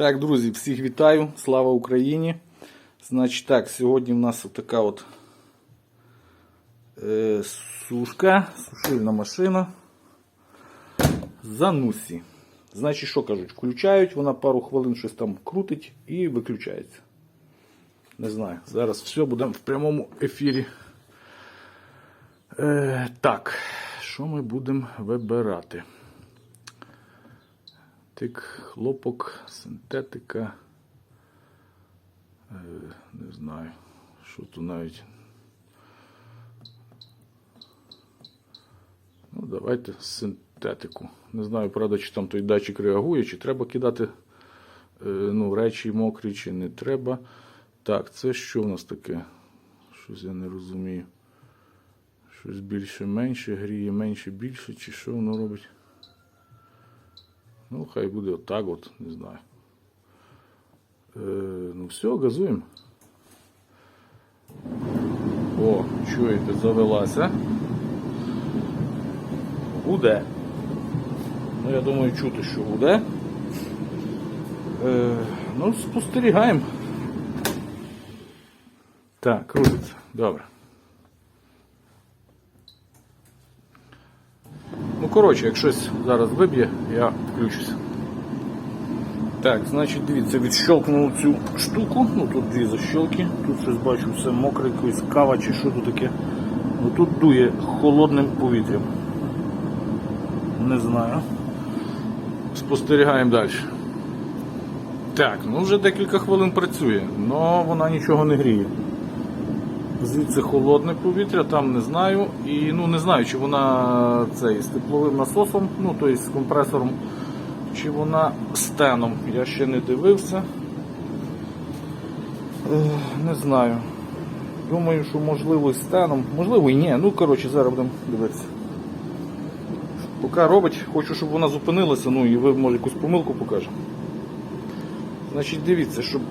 Так, друзі, всіх вітаю. Слава Україні. Значить так, сьогодні в нас така от е, сушка, сушильна машина. Занусі. Значить, що кажуть? Включають, вона пару хвилин щось там крутить і виключається. Не знаю. Зараз все будемо в прямому ефірі. Е, так, що ми будемо вибирати? Тик, хлопок, синтетика. Е, не знаю, що тут навіть. Ну, давайте синтетику. Не знаю, правда, чи там той датчик реагує, чи треба кидати е, ну, речі мокрі, чи не треба. Так, це що в нас таке? Щось я не розумію. Щось більше менше, гріє менше більше, чи що воно робить? Ну, хай буде отак от, не знаю. Е, ну все, газуємо. О, чуєте, завелася. Гуде. Ну, я думаю, чути, що гуде. Е, ну, спостерігаємо. Так, крутиться. Добре. Коротше, як щось зараз виб'є, я включуся. Так, значить, дивіться, відщелкнув цю штуку. Ну тут дві защелки. Тут щось бачу, все мокре, якась кава чи що тут таке. Ну тут дує холодним повітрям. Не знаю. Спостерігаємо далі. Так, ну вже декілька хвилин працює, але вона нічого не гріє. Звідси холодне повітря, там не знаю. І ну не знаю, чи вона цей з тепловим насосом, ну тобто з компресором, чи вона стеном. Я ще не дивився. Не знаю. Думаю, що можливо стеном. Можливо і ні. Ну, коротше, зараз будемо дивитися. Поки робить, хочу, щоб вона зупинилася, ну і ви може якусь помилку покажете. Значить, дивіться, щоб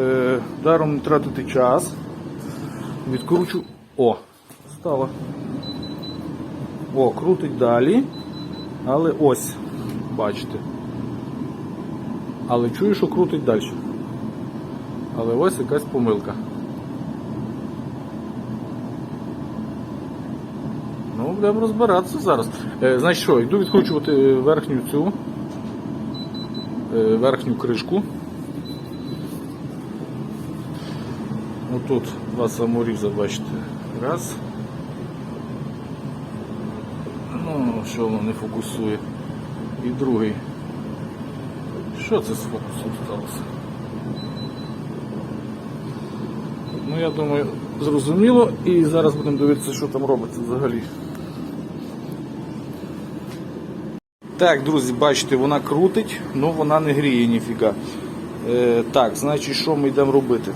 е, даром не тратити час. Відкручу. О, стало. О, крутить далі. Але ось, бачите. Але чую, що крутить далі. Але ось якась помилка. Ну, будемо розбиратися зараз. Е, значить що, йду відкручувати верхню цю е, верхню кришку. Отут два саморіза, бачите. Раз. Ну, що воно не фокусує. І другий. Що це з фокусом сталося? Ну, я думаю, зрозуміло. І зараз будемо дивитися, що там робиться взагалі. Так, друзі, бачите, вона крутить, але вона не гріє ніфіга. Е, так, значить, що ми йдемо робити?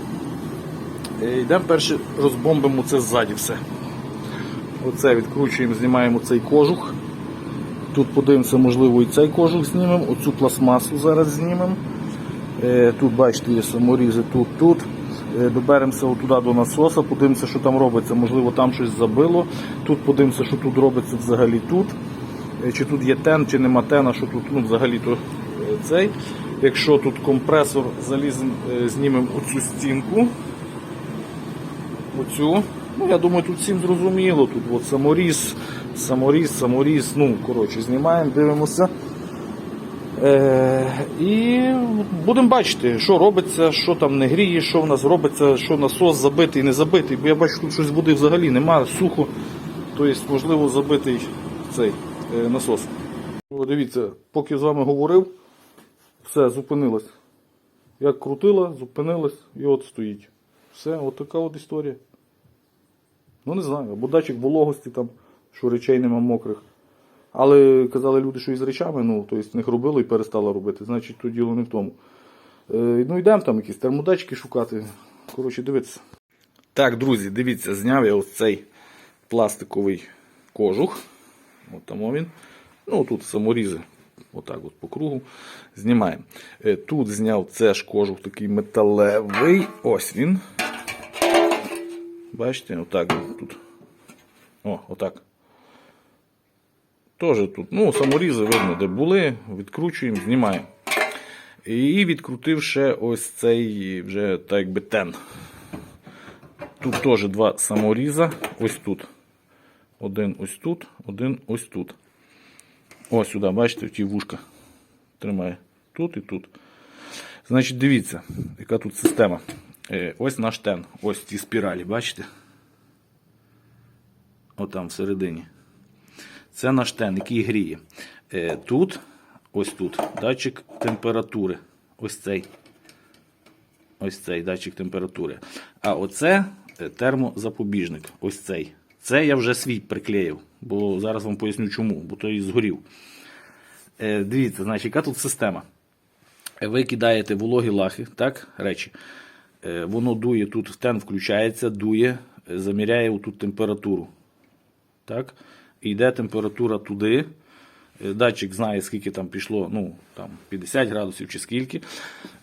Е, Йдемо перше розбомбимо це ззаді все. Оце відкручуємо, знімаємо цей кожух. Тут подивимося, можливо, і цей кожух знімемо, оцю пластмасу зараз знімемо. Е, Тут, бачите, є саморізи, тут, тут. Е, Доберемося туди до насоса, подивимося, що там робиться. Можливо, там щось забило. Тут подивимося, що тут робиться взагалі тут. Чи тут є тен, чи нема тена, що тут ну, взагалі то цей. Якщо тут компресор залізем, е, знімемо оцю стінку. Оцю. Ну, я думаю, тут всім зрозуміло. Тут от саморіз, саморіз, саморіз. Ну, коротше, знімаємо, дивимося. Е, і будемо бачити, що робиться, що там не гріє, що в нас робиться, що насос забитий, не забитий. Бо я бачу, тут щось води взагалі немає, сухо. Тобто, можливо, забитий цей е, насос. Дивіться, поки з вами говорив, все, зупинилось. Як крутила, зупинилась і от стоїть. Все, от така от історія. Ну не знаю, або датчик вологості там, що речей нема мокрих. Але казали люди, що із речами, ну, тобто них робили і перестали робити. Значить, то діло не в тому. Е, ну йдемо там якісь термодатчики шукати. Коротше, дивитися. Так, друзі, дивіться, зняв я ось цей пластиковий кожух. От там він. Ну, тут саморізи. Отак от по кругу. Знімаємо. Е, Тут зняв це ж кожух такий металевий. Ось він. Бачите, отак тут. О, отак. Теж тут, ну, саморізи видно, де були, відкручуємо, знімаємо. І відкрутив ще ось цей вже так якби тен. Тут теж два саморіза. Ось тут. Один ось тут, один ось тут. Ось сюди, бачите, в ті вушка. Тримає тут і тут. Значить, дивіться, яка тут система. Е, Ось наш тен. Ось ці спіралі, бачите? Отам всередині. Це наш тен, який гріє. Е, Тут, ось тут, датчик температури. Ось цей. Ось цей датчик температури. А оце е, термозапобіжник. Ось цей. Це я вже свій приклеїв, бо зараз вам поясню чому, бо той згорів. Дивіться, значить, яка тут система. Ви кидаєте вологі лахи, так, речі. Е, Воно дує тут, тен включається, дує, е, заміряє тут температуру. Так? Йде температура туди. Е, Датчик знає, скільки там пішло, ну, там 50 градусів чи скільки.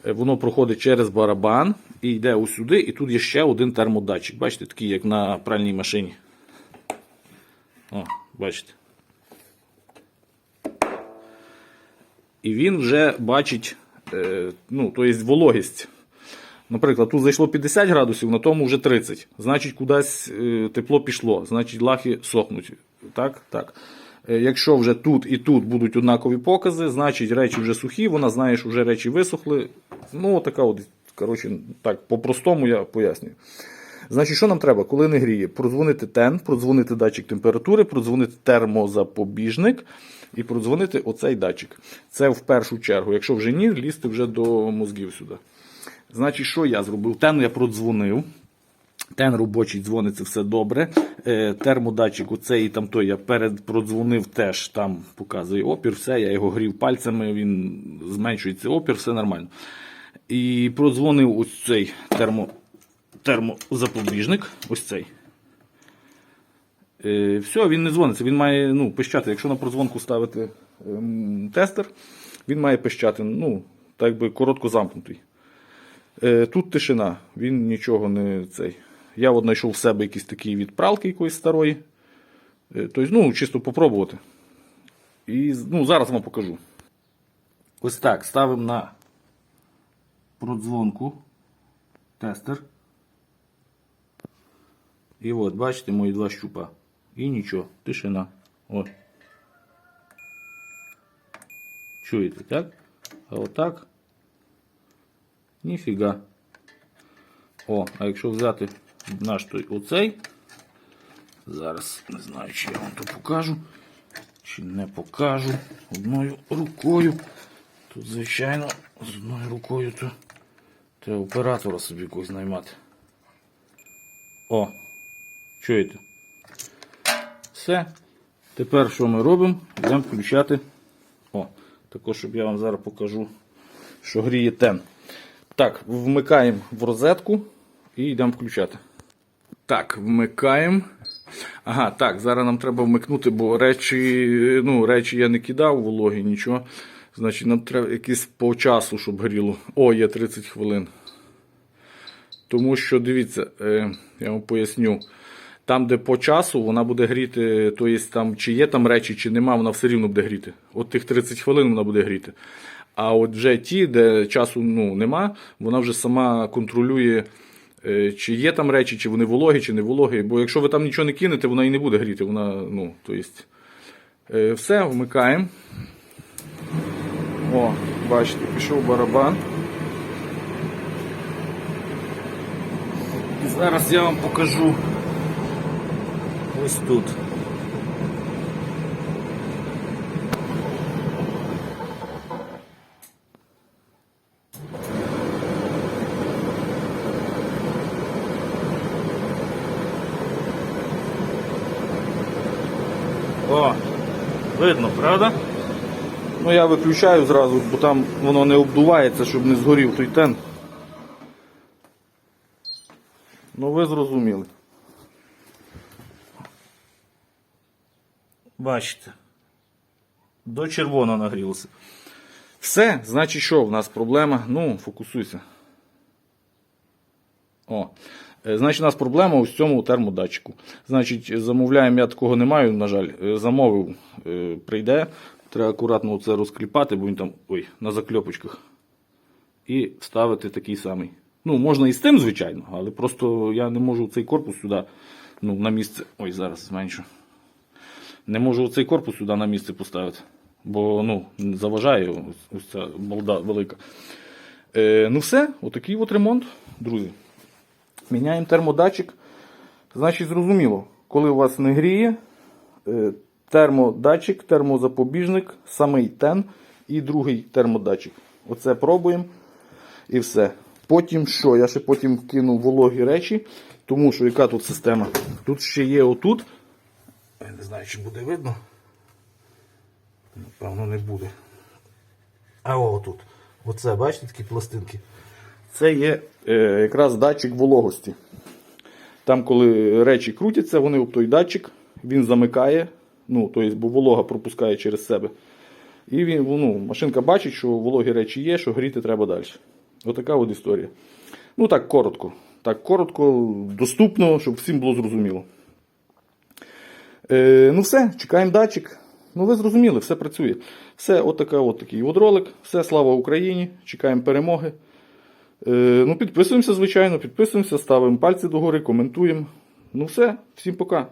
Воно проходить через барабан і йде ось сюди, і тут є ще один термодатчик. Бачите, такий, як на пральній машині. О, бачите. І він вже бачить, ну, то є вологість. Наприклад, тут зайшло 50 градусів, на тому вже 30. Значить, кудись е, тепло пішло, значить лахи сохнуть. Так? Так. Е, Якщо вже тут і тут будуть однакові покази, значить речі вже сухі, вона знає, що вже речі висохли. Ну, така от, коротше, так, по-простому я пояснюю. Значить, що нам треба, коли не гріє? Продзвонити тен, продзвонити датчик температури, продзвонити термозапобіжник і продзвонити оцей датчик. Це в першу чергу. Якщо вже ні, лізти вже до мозгів сюди. Значить, що я зробив? Тен я продзвонив. Тен робочий дзвонить, це все добре. Е, термодатчик оцей і там той я перед продзвонив теж там показує опір, все, я його грів пальцями, він зменшується опір, все нормально. І продзвонив ось цей термо, термозапобіжник, ось цей. Е, все, він не дзвониться, він має ну, пищати. Якщо на продзвонку ставити ем, тестер, він має пищати, ну, так би коротко замкнутий. Е, Тут тишина, він нічого не цей. Я от знайшов в себе якийсь такий від пралки якоїсь старої. Тобто, ну, чисто попробувати. І ну, зараз вам покажу. Ось так, ставимо на продзвонку тестер. І от, бачите, мої два щупа. І нічого, тишина. От. Чуєте, так? А отак. Ніфіга. О, а якщо взяти наш той оцей. Зараз не знаю, чи я вам то покажу, чи не покажу одною рукою. Тут, звичайно, з одною рукою то треба оператора собі якогось наймати. О, чуєте? Все. Тепер що ми робимо? Йдемо включати. О, також, щоб я вам зараз покажу, що гріє тен. Так, вмикаємо в розетку і йдемо включати. Так, вмикаємо. Ага, так, зараз нам треба вмикнути, бо речі, ну, речі я не кидав вологі, нічого. Значить, нам треба якийсь по часу, щоб горіло. О, є 30 хвилин. Тому що, дивіться, е, я вам поясню. Там, де по часу, вона буде гріти, то є там, чи є там речі, чи нема, вона все рівно буде гріти. От тих 30 хвилин вона буде гріти. А от вже ті, де часу ну, нема, вона вже сама контролює, е, чи є там речі, чи вони вологі, чи не вологі. Бо якщо ви там нічого не кинете, вона і не буде гріти. Вона, ну, то есть, е, все, вмикаємо. О, бачите, пішов барабан. І зараз я вам покажу ось тут. О, видно, правда? Ну я виключаю зразу, бо там воно не обдувається, щоб не згорів той тен. Ну ви зрозуміли. Бачите. До червоного нагрілося. Все, значить, що в нас проблема? Ну, фокусуйся. Е, Значить, у нас проблема в цьому термодатчику. Значить, замовляємо, я такого не маю, на жаль. Е, Замовив, е, прийде. Треба акуратно це розкліпати, бо він там ой, на закльопочках. і вставити такий самий. Ну, можна і з тим, звичайно, але просто я не можу цей корпус сюди ну, на місце. Ой, зараз зменшу. Не можу цей корпус сюди на місце поставити. Бо ну, заважає ось, ця балда велика. Е, ну все, отакий от ремонт, друзі. Міняємо термодатчик. Значить, зрозуміло, коли у вас не гріє, е, термодатчик, термозапобіжник, самий тен і другий термодатчик. Оце пробуємо і все. Потім що? Я ще потім вкину вологі речі, тому що яка тут система? Тут ще є отут. Я не знаю, чи буде видно. Напевно, не буде. А отут. Оце, бачите, такі пластинки. Це є е, якраз датчик вологості. Там, коли речі крутяться, вони об той датчик, він замикає, ну, тобто, бо волога пропускає через себе. І він, ну, машинка бачить, що вологі речі є, що гріти треба далі. Отака от історія. Ну так, коротко. Так, коротко, доступно, щоб всім було зрозуміло. Е, ну все, чекаємо датчик. Ну, ви зрозуміли, все працює. Все, от такий от ролик. Все, слава Україні. Чекаємо перемоги. Е, ну, підписуємося, звичайно, підписуємося, ставимо пальці догори, коментуємо. Ну все, всім пока.